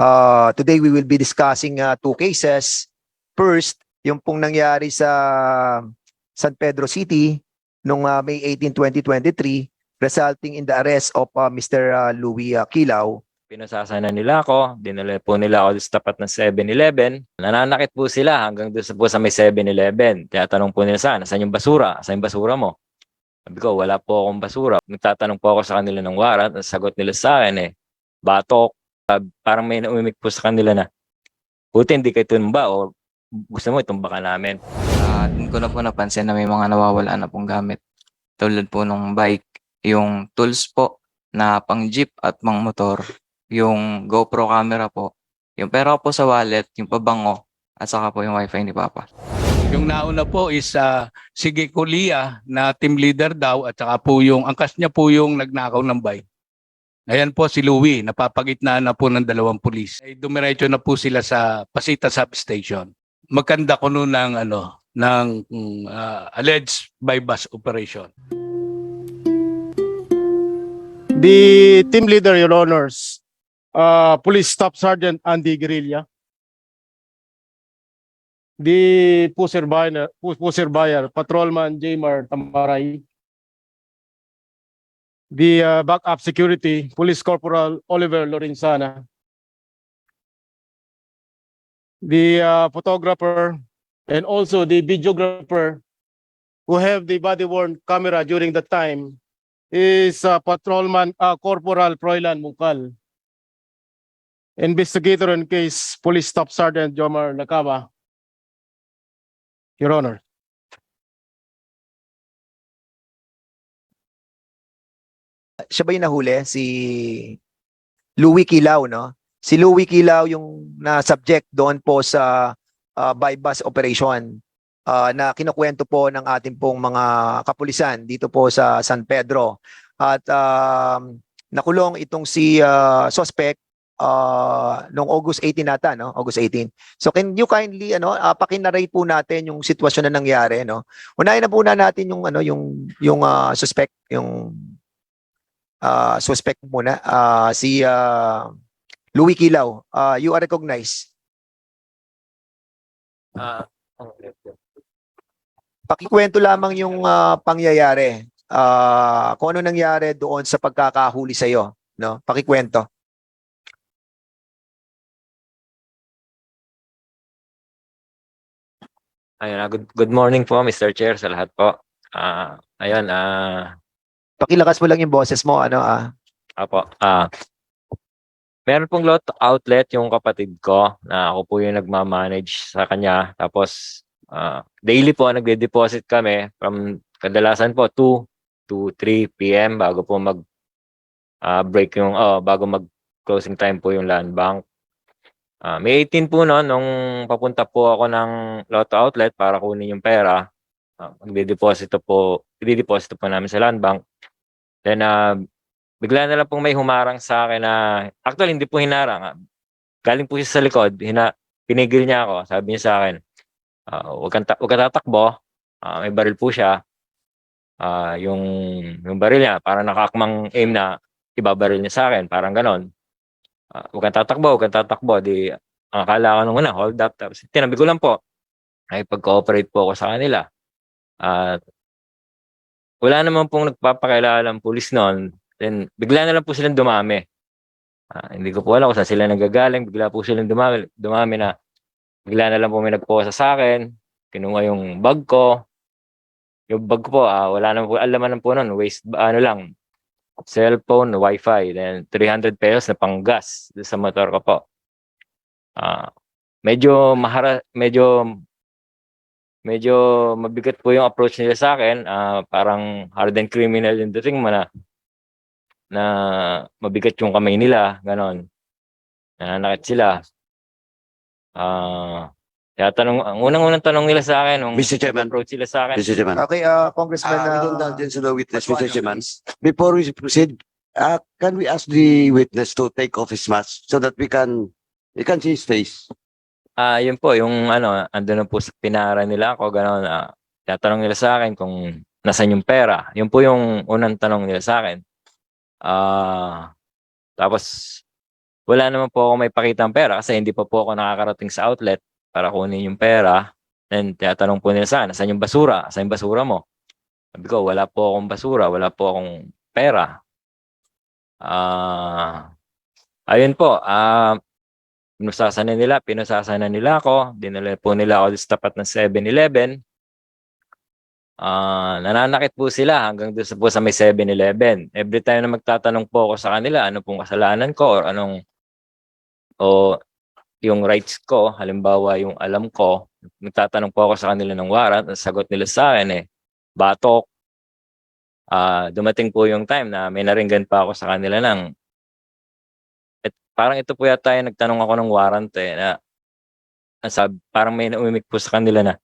Uh, today we will be discussing uh, two cases. First, yung pong nangyari sa San Pedro City noong uh, May 18, 2023 resulting in the arrest of uh, Mr. uh, Louis uh, Kilaw. Pinasasana nila ako, dinala po nila ako sa tapat ng 7-Eleven. Nananakit po sila hanggang doon sa, po sa may 7-Eleven. Tinatanong po nila sa saan yung basura? Saan yung basura mo? Sabi ko, wala po akong basura. Nagtatanong po ako sa kanila ng warat. Ang sagot nila sa akin eh, batok. Sabi- Parang may naumimik po sa kanila na, buti hindi kayo tumba o gusto mo itumba ka namin. Dun ko na po napansin na may mga nawawala na pong gamit. Tulad po nung bike, yung tools po na pang jeep at pang motor, yung GoPro camera po, yung pera po sa wallet, yung pabango, at saka po yung wifi ni Papa. Yung nauna po is uh, Sige Kulia na team leader daw at saka po yung angkas niya po yung nagnakaw ng bike. Ayan po si Louie, napapagitnaan na po ng dalawang pulis. Ay dumiretso na po sila sa Pasita Substation. Magkanda ko noon ng ano ng ah, alleged bypass operation. The team leader, Your Honors, uh, Police Staff Sergeant Andy Guerrilla. The Pusir Bayer, Pusir Bayer, Patrolman Jamar Tamaray. The uh, backup security, Police Corporal Oliver Lorenzana. The uh, photographer and also the videographer who have the body worn camera during the time is uh, Patrolman uh, Corporal Froilan Mungkal. Investigator in case Police Staff Sergeant Jomar Nakaba. Your Honor. Siya ba yung nahuli? Si Louis Kilaw, no? Si Louis Kilaw yung na subject doon po sa uh, bypass operation uh, na kinukwento po ng ating pong mga kapulisan dito po sa San Pedro. At um, nakulong itong si uh, suspect uh, noong August 18 nata, no? August 18. So can you kindly ano, uh, pakinarate po natin yung sitwasyon na nangyari, no? Unahin na po na natin yung ano, yung yung uh, suspect, yung uh, suspect muna, uh, si uh, Louis Kilaw. Uh, you are recognized. Ah, Pakikwento lamang yung uh, pangyayari. Uh, kung ano nangyari doon sa pagkakahuli sa iyo, no? Pakikwento. ayun, ah, good, good morning po Mr. Chair sa lahat po. Ah, ayun, ah, Pakilakas mo lang yung boses mo, ano ah. Apo. Ah. meron pong lot outlet yung kapatid ko na ako po yung nagma-manage sa kanya. Tapos ah, daily po nagde-deposit kami from kadalasan po 2 to 3 PM bago po mag ah, break yung oh, bago mag closing time po yung land bank. Ah, May 18 po no nung papunta po ako ng Lotto outlet para kunin yung pera. Uh, magde-deposit po, i-deposit po namin sa land bank. Then, ah, bigla na lang pong may humarang sa akin na, actually, hindi po hinarang. Galing po siya sa likod, hina, pinigil niya ako. Sabi niya sa akin, ah, huwag kang, ta- huwag kang tatakbo. Ah, may baril po siya. Ah, yung, yung baril niya, parang nakakmang aim na ibabaril niya sa akin. Parang ganon. Ah, huwag kang tatakbo, huwag kang tatakbo. Di, ang akala ko nung una, hold up. Tapos, tinabi ko lang po. Ay, pag-cooperate po ako sa kanila. At, wala naman pong nagpapakilala ng pulis noon. Then, bigla na lang po silang dumami. Ah, hindi ko po alam kung saan sila nagagaling. Bigla po silang dumami, dumami na bigla na lang po may nagposa sa akin. Kinuha yung bag ko. Yung bag ko po, ah, wala naman po, alaman po noon, waste, ano lang, cellphone, wifi, then 300 pesos na panggas doon sa motor ko po. Ah, medyo mahara, medyo medyo mabigat po yung approach nila sa akin. Ah, parang hardened criminal yung dating mo na na mabigat yung kamay nila, ganon. Nananakit sila. Ah, kaya tanong, ang unang-unang tanong nila sa akin, nung Mr. Chairman. approach sila sa akin, Mr. Chairman. Okay, uh, Congressman. Uh, with uh, indulgence to the witness, Mr. Chairman. Before we proceed, uh, can we ask the witness to take off his mask so that we can, we can see his face? Ah, yun po, yung ano, ando na po sa pinara nila ako, gano'n, ah, tatanong nila sa akin kung nasan yung pera. Yun po yung unang tanong nila sa akin. Ah, tapos wala naman po ako may pakitang pera kasi hindi pa po ako nakakarating sa outlet para kunin yung pera. Then, tinatanong po nila sana, saan yung basura? Saan yung basura mo? Sabi ko, wala po akong basura, wala po akong pera. Ah, ayun po, ah, pinusasanan nila, pinusasanan nila ako, dinala po nila ako sa tapat ng 7-Eleven. Ah, nananakit po sila hanggang doon sa po sa may 7-Eleven. Every time na magtatanong po ako sa kanila, ano pong kasalanan ko or anong o yung rights ko, halimbawa yung alam ko, nagtatanong po ako sa kanila ng warrant, ang sagot nila sa akin eh, batok. Ah, dumating po yung time na may naringgan pa ako sa kanila ng parang ito po yata yung nagtanong ako ng warrant eh, na, sab, parang may naumimik po sa kanila na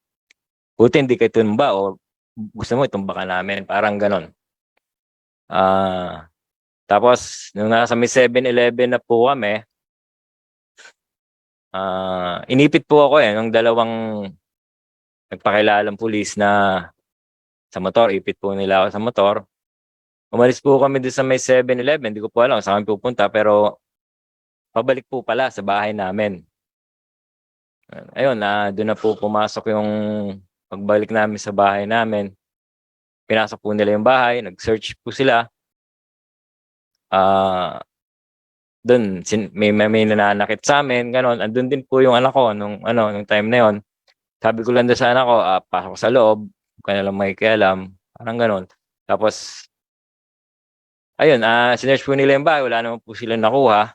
buti hindi kayo tumba o gusto mo itumba ka namin, parang ganon. Ah, tapos nung nasa may 7-Eleven na po kami, ah, inipit po ako eh ng dalawang nagpakilalang pulis na sa motor, ipit po nila ako sa motor. Umalis po kami doon sa may 7-Eleven, hindi ko po alam saan kami pupunta, pero pabalik po pala sa bahay namin. Ayun, na doon na po pumasok yung pagbalik namin sa bahay namin. Pinasok po nila yung bahay, nag-search po sila. Ah, doon sin- may, may may nananakit sa amin, ganon. Andun din po yung anak ko nung ano, nung time na yon. Sabi ko lang doon sa anak ko, ah, pasok sa loob, huwag ka na lang may kialam, parang ganon. Tapos ayun, ah, sinearch po nila yung bahay, wala naman po sila nakuha.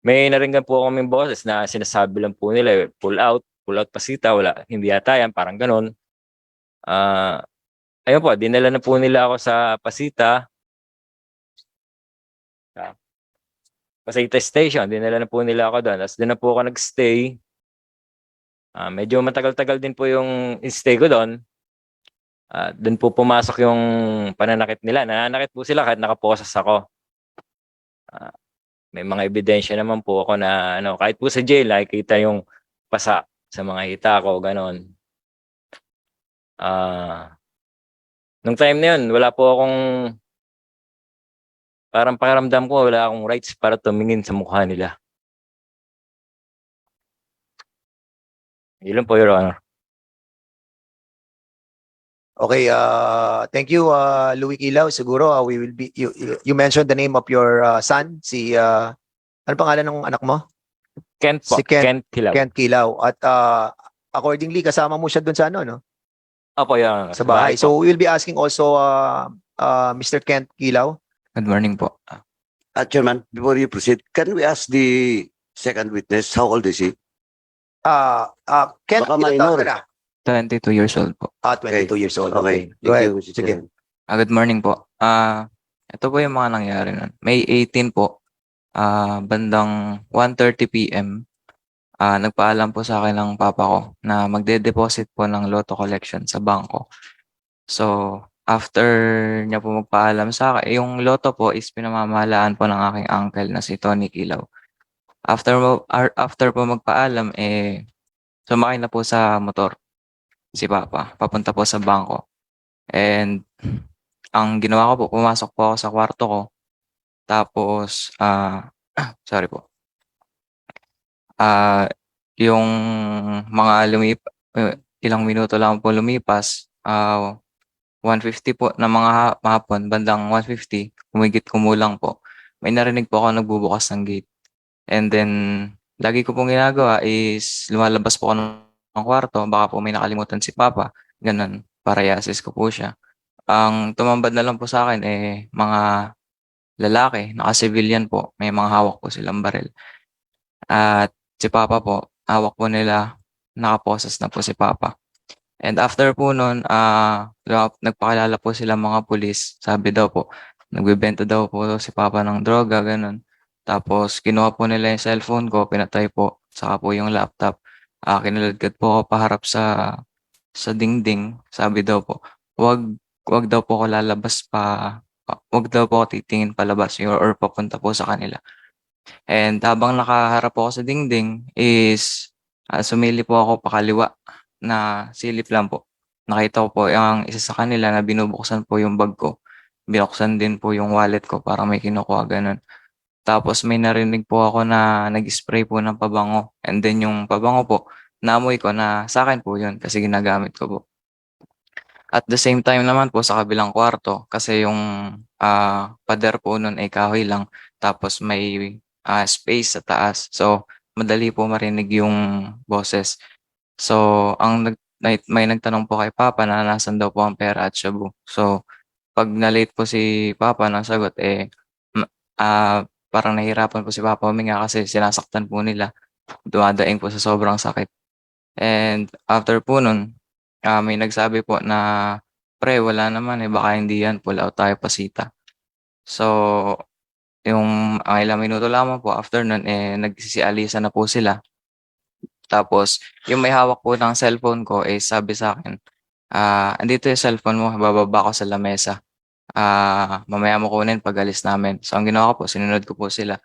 May naringgan po kaming boses na sinasabi lang po nila, pull out, pull out pasita, wala, hindi yata yan, parang ganon. Ah, ayun po, dinala na po nila ako sa pasita. Sa Pasita Station, dinala na po nila ako doon. Tapos doon na po ako nagstay. Ah, medyo matagal-tagal din po yung stay ko doon. Ah, doon po pumasok yung pananakit nila. Nananakit po sila kahit nakaposas ako. Ah, may mga ebidensya naman po ako na ano, kahit po sa jail, nakikita yung pasa sa mga hita ko, ganon. Ah, nung time na yun, wala po akong parang pakiramdam ko wala akong rights para tumingin sa mukha nila. Yun po, Your Honor. Okay, uh, thank you, uh, Louis Kilaw. Siguro, uh, we will be, you, you- you mentioned the name of your uh, son, si, uh, ano pangalan ng anak mo? Kent po, Si Kent- Kent, Hilaw. Kent Kilaw. At uh, accordingly, kasama mo siya dun sa ano, no? Opo, Honor. Sa bahay. So, we will be asking also, uh, uh, Mr. Kent Kilaw. Good morning po. Uh, Chairman, before you proceed, can we ask the second witness, how old is he? Uh, uh, Kent, Baka taon minor. ka na? 22 years old po. Ah, 22 years old. Okay. Okay. Go ahead. Sige. Ah, good morning po. Ah, ito po yung mga nangyari nun. May 18 po, ah, bandang 1:30 PM, ah, nagpaalam po sa akin ng papa ko na magde-deposit po ng lotto collection sa bangko. So, after niya po magpaalam sa akin, yung lotto po is pinamamahalaan po ng aking uncle na si Tony Kilaw. After mo, ar- after po magpaalam, eh, sumakay na po sa motor si papa, papunta po sa bangko. And ang ginawa ko po, pumasok po ako sa kwarto ko. Tapos, ah, sorry po. Ah, yung mga lumip, ilang minuto lang po lumipas, ah, 150 po na mga ha- hapon, bandang 150, kumigit kumulang po. May narinig po ako nagbubukas ng gate. And then, lagi ko pong ginagawa is lumalabas po ako ng ng kwarto, baka po may nakalimutan si Papa, ganun, para ko po siya. Ang tumambad na lang po sa akin eh mga lalaki, naka-civilian po, may mga hawak po silang baril. At si Papa po, hawak po nila, nakaposas na po si Papa. And after po nun, ah nagpakilala po sila mga pulis. Sabi daw po, nagbebenta daw po si Papa ng droga, ganun. Tapos kinuha po nila yung cellphone ko, pinatay po, saka po yung laptop. Ah, kinaladkad po ako paharap sa sa dingding. Sabi daw po, wag wag daw po ako lalabas pa, wag daw po ako titingin palabas or, or papunta po sa kanila. And habang nakaharap po ako sa dingding is ah, sumili po ako pakaliwa na silip lang po. Nakita ko po yung isa sa kanila na binubuksan po yung bag ko. Binuksan din po yung wallet ko para may kinukuha ganun. Tapos may narinig po ako na nag-spray po ng pabango. And then yung pabango po, naamoy ko na sa akin po yun kasi ginagamit ko po. At the same time naman po sa kabilang kwarto kasi yung ah, pader po nun ay kahoy lang tapos may ah, space sa taas. So madali po marinig yung boses. So ang nag may, nagtanong po kay Papa na nasan daw po ang pera at shabu. So pag na-late po si Papa ng sagot eh ah, parang nahihirapan po si Papa huminga kasi sinasaktan po nila. Dumadaing po sa sobrang sakit. And after po nun, ah, may nagsabi po na pre wala naman eh baka hindi yan pull out tayo pasita. So yung ang ilang minuto lamang po after nun eh nagsisialisa na po sila. Tapos yung may hawak po ng cellphone ko eh sabi sa akin, ah andito yung cellphone mo, bababa ko sa lamesa. Ah mamaya mo kunin pag alis namin. So ang ginawa ko po, sinunod ko po sila.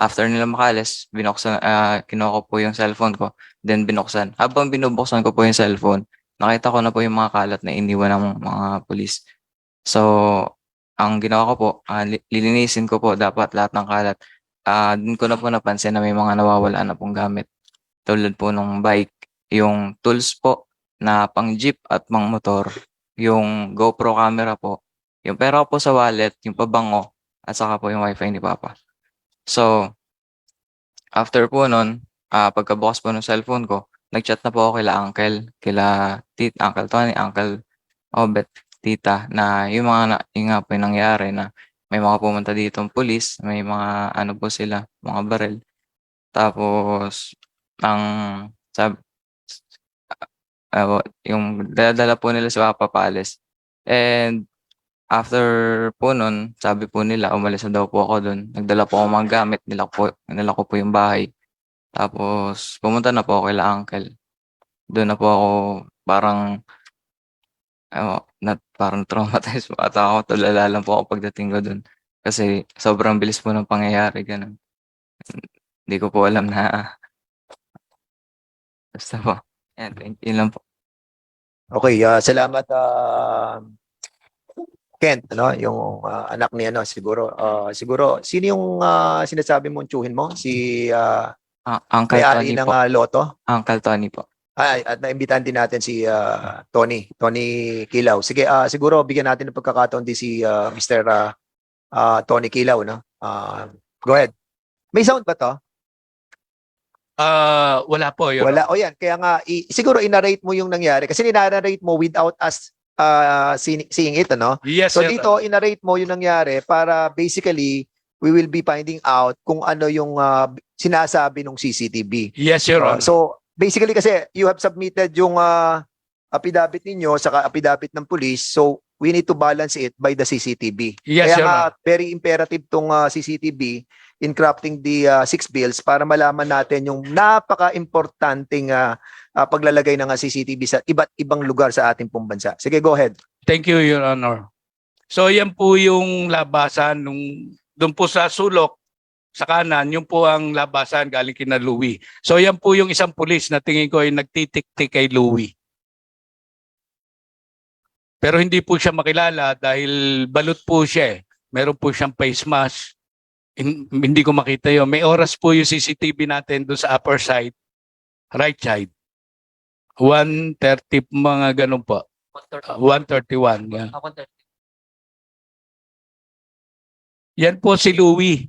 After nila makalis, binuksan, ah kinuha ko po yung cellphone ko, then binuksan. Habang binubuksan ko po yung cellphone, nakita ko na po yung mga kalat na iniwan ng mga pulis. So, ang ginawa ko po, ah, li- lilinisin ko po dapat lahat ng kalat. Ah, dun ko na po napansin na may mga nawawala na pong gamit. Tulad po nung bike, yung tools po na pang jeep at pang motor, yung GoPro camera po, yung pera po sa wallet, yung pabango, at saka po yung wifi ni Papa. So, after po nun, ah pagkabukas po ng cellphone ko, nagchat na po ako kila uncle, kila tit, uncle Tony, uncle Obet, tita, na yung mga, na, yung nga po yung nangyari na may mga pumunta dito ng pulis, may mga ano po sila, mga barel. Tapos, ang sab, ah, yung dala po nila sa Papa Palace. And after po nun, sabi po nila, umalis na daw po ako dun. Nagdala po ako mga gamit, nila po, nila ko po yung bahay. Tapos, pumunta na po ako kila uncle. Doon na po ako parang, ano, na, parang traumatized po. At ako, tulala lang po ako pagdating ko doon. Kasi sobrang bilis po ng pangyayari, ganun. Hindi ko po alam na, basta po. Yan, thank you lang po. Okay, ah, salamat ah, Kent, ano, yung ah, anak ni ano siguro ah, siguro sino yung ah, sinasabi mong tsuhin mo? Si ah, Ah, Uncle Tony ng po. ah, Lotto? Uncle Tony po. Ay, at naimbitahan din natin si ah, Tony, Tony Kilaw. Sige, ah, siguro bigyan natin ng pagkakataon din si ah, Mr. ah, ah, Tony Kilaw, no? Ah, go ahead. May sound ba to? Ah, wala po yun. Wala. O yan, kaya nga, i- siguro inarrate mo yung nangyari. Kasi ninarrate mo without us uh, seeing, seeing it, ano? Yes, So sir. dito, inarrate mo yung nangyari para basically, we will be finding out kung ano yung ah, sinasabi ng CCTV. Yes, Your Uh, Honor. so, basically kasi, you have submitted yung ah, affidavit ninyo saka affidavit ng police. So, we need to balance it by the CCTV. yes, Kaya nga, Honor. very imperative tong ah, CCTV in crafting the ah, six bills para malaman natin yung napaka-importanting ah, ah, paglalagay ng ah, CCTV sa iba't ibang lugar sa ating pong. Sige, go ahead. Thank you, Your Honor. So, yan po yung labasan nung doon po sa sulok sa kanan, yung po ang labasan galing kina Louie. So, yan po yung isang pulis na tingin ko ay nagtitik-tik kay Louie. Pero hindi po siya makilala dahil balot po siya eh. Meron po siyang face mask. Hin- hindi ko makita yun. May oras po yung CCTV natin doon sa upper side, right side. 1.30 mga ganun po. Uh, 131. Yeah. Yan po si Louie.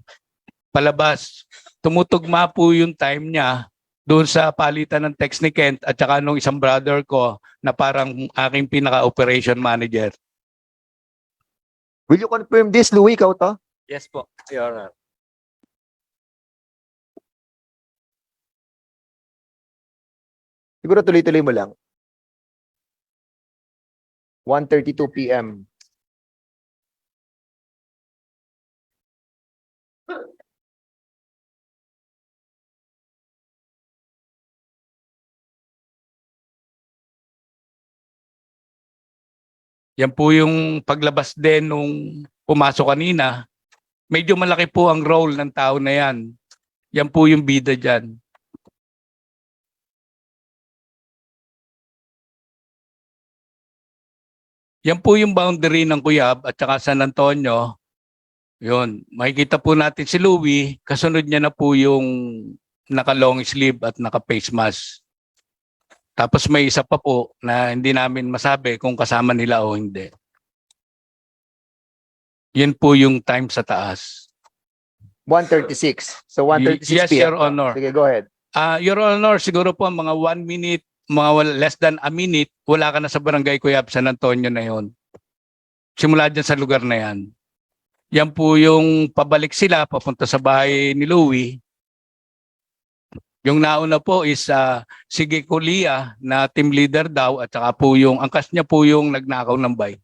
Palabas. Tumutugma po yung time niya doon sa palitan ng text ni Kent at saka nung isang brother ko na parang aking pinaka-operation manager. Will you confirm this, Louie? Ikaw to? Yes po, Your Honor. Siguro tuloy-tuloy mo lang. 1.32 p.m. Yan po yung paglabas din nung pumasok kanina. Medyo malaki po ang role ng tao na yan. Yan po yung bida dyan. Yan po yung boundary ng Cuyab at saka San Antonio. Yun, makikita po natin si Louie, kasunod niya na po yung naka long sleeve at naka face mask. Tapos may isa pa po na hindi namin masabi kung kasama nila o hindi. Yan po yung time sa taas. 136. So 136 Yes, PM. Your Honor. Sige, go ahead. Ah, Your Honor, siguro po mga one minute, mga wal- less than a minute, wala ka na sa barangay Cuyab San Antonio na yon. Simula dyan sa lugar na yan. Yan po yung pabalik sila papunta sa bahay ni Louie. Yung nauna po is uh, si Gekulia na team leader daw at saka po yung angkas niya po yung nagnakaw ng bike.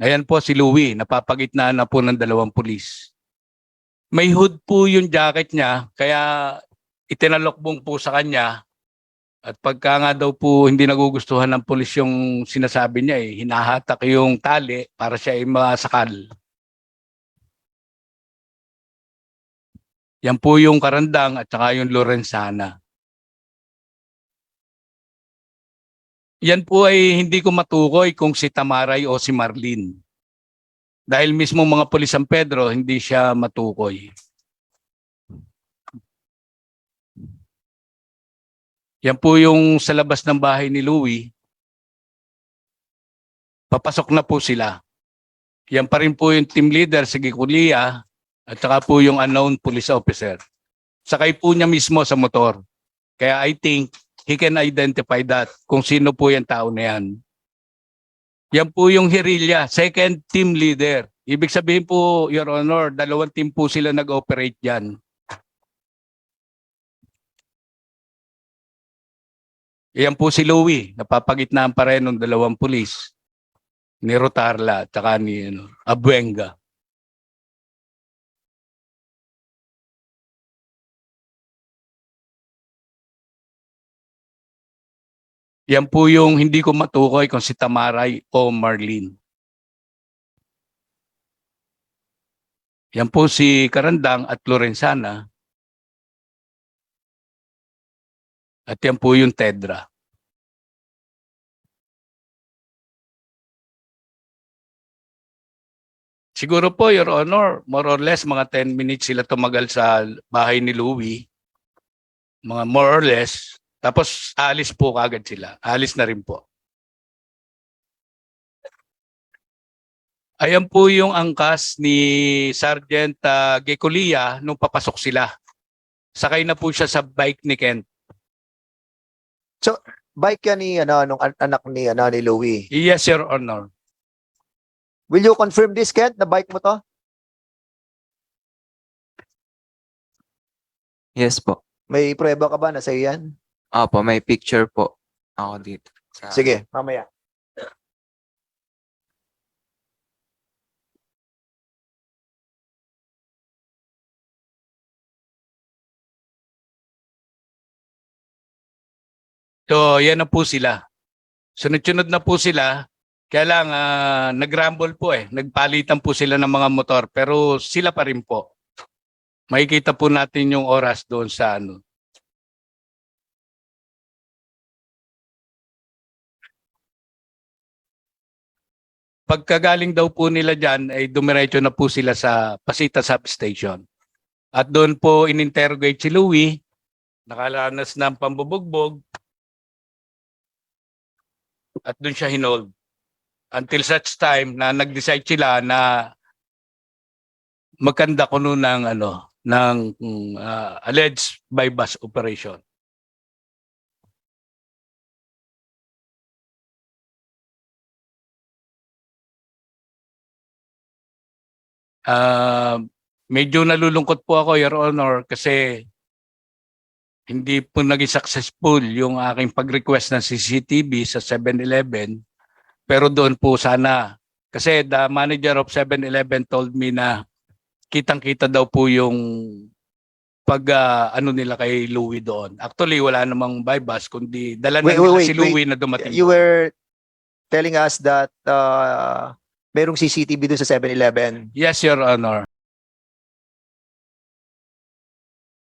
Ayan po si Louie, napapagitnaan na po ng dalawang pulis may hood po yung jacket niya, kaya itinalokbong po sa kanya. At pagka nga daw po hindi nagugustuhan ng pulis yung sinasabi niya eh, hinahatak yung tali para siya ay masakal. Yan po yung Karandang at saka yung Lorenzana. Yan po ay hindi ko matukoy kung si Tamaray o si Marlene. Dahil mismo mga pulis San Pedro, hindi siya matukoy. Yan po yung sa labas ng bahay ni Louie. Papasok na po sila. Yan pa rin po yung team leader si Gikulia at saka po yung unknown police officer. Sakay po niya mismo sa motor. Kaya I think he can identify that kung sino po yung tao na yan. Yan po yung Hirilya, second team leader. Ibig sabihin po, Your Honor, dalawang team po sila nag-operate dyan. Yan po si Louie, napapagitnaan pa rin ng dalawang pulis. Ni Rotarla at saka ni ano, Abuenga. Yan po yung hindi ko matukoy kung si Tamaray o Marlene. Yan po si Karandang at Lorenzana. At yan po yung Tedra. Siguro po, Your Honor, more or less mga 10 minutes sila tumagal sa bahay ni Louie. Mga more or less. Tapos alis po kagad sila. Alis na rin po. Ayan po yung angkas ni Sergeant uh, Gekulia nung papasok sila. Sakay na po siya sa bike ni Kent. Bike yan ni, ano, nung an- anak ni, ano, ni Louie. Yes, Your Honor. Will you confirm this, Kent, na bike mo to? Yes po. May prueba ka ba na sa'yo yan? Opo, may picture po ako dito. Sa- Sige, mamaya. So, yan na po sila. Sunod-sunod na po sila. Kaya lang, ah, nag-rumble po eh. Nagpalitan po sila ng mga motor. Pero sila pa rin po. Makikita po natin yung oras doon sa ano. Pagkagaling daw po nila dyan, ay dumiretso na po sila sa Pasita Substation. At doon po in-interrogate si Louie, nakalanas ng pambubugbog, at doon siya hinold. Until such time na nag-decide sila na magkanda kuno ng ano ng ah, alleged by bus operation. Ah, medyo nalulungkot po ako, Your Honor, kasi hindi po naging successful yung aking pag-request ng CCTV sa 7-Eleven. Pero doon po sana, kasi the manager of 7-Eleven told me na kitang-kita daw po yung pag ah, ano nila kay Louie doon. Actually, wala namang bypass, kundi dala na Wait, nila wait, si wait, Louie na dumating. You were telling us that uh, merong CCTV doon sa 7-Eleven. Yes, Your Honor.